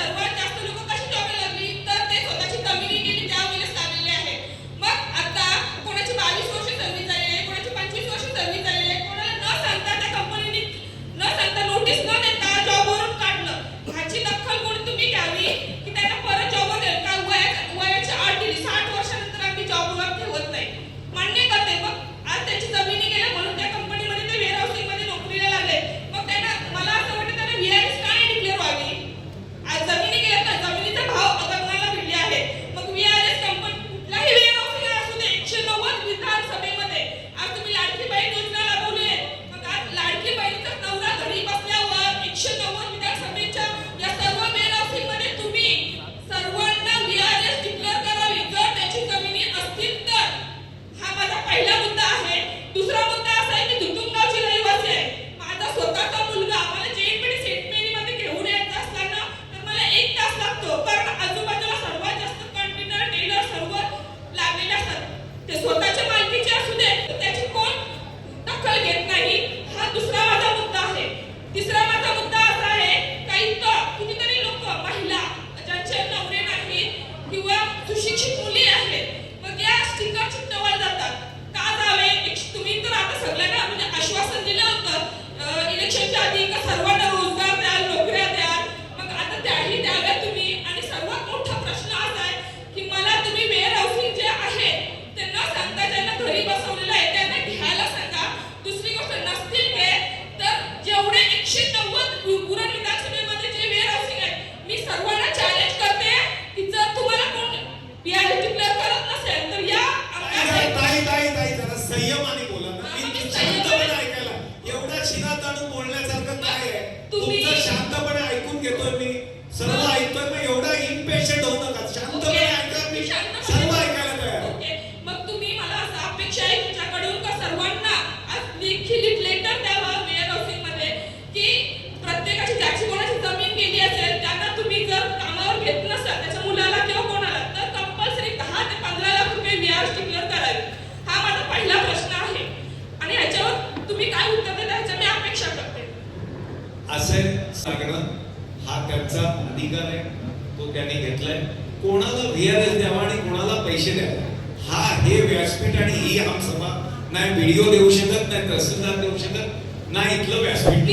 सर्वांच्या सुशिक्षित मुली आहेत. मग या ठिकाणची टवाळ जातात. का जावे? तुम्ही तर आता सगळ्यांना म्हणजे आश्वासन दिलं होतं. इलेक्शनच्या आधी का सर्वांना रोज संयमाने बोला ना. शांतपणे ऐकायला. एवढा शिनात आणून बोलण्यासारखं काय आहे? तुमचं शांतपणे ऐकून घेतोय मी. सर्व ऐकतोय मग एवढा इम्पेशंट होऊ नका. शांतपणे ओके. ऐका मी. शांतपणे- सर्व ऐकायला तयार. आहे. ओके. मग तुम्ही मला असं अपेक्षा आहे तुमच्याकडून का सर्वांना? आज लिखित लेटर द्यावं मेयर हाऊसिंगमध्ये की प्रत्येकाची ज्याची कोणाची जमीन गेली असेल त्यांना तुम्ही जर कामावर घेत नसाल त्याच्या असे सांगणं हा त्यांचा अधिकार आहे. तो त्यांनी घेतलाय. कोणाला व्हीआरएस द्यावा आणि कोणाला पैसे द्यावे? हा हे व्यासपीठ आणि ही आमसभा नाही व्हिडिओ देऊ शकत नाही तहसीलदार देऊ शकत नाही इथलं व्यासपीठ.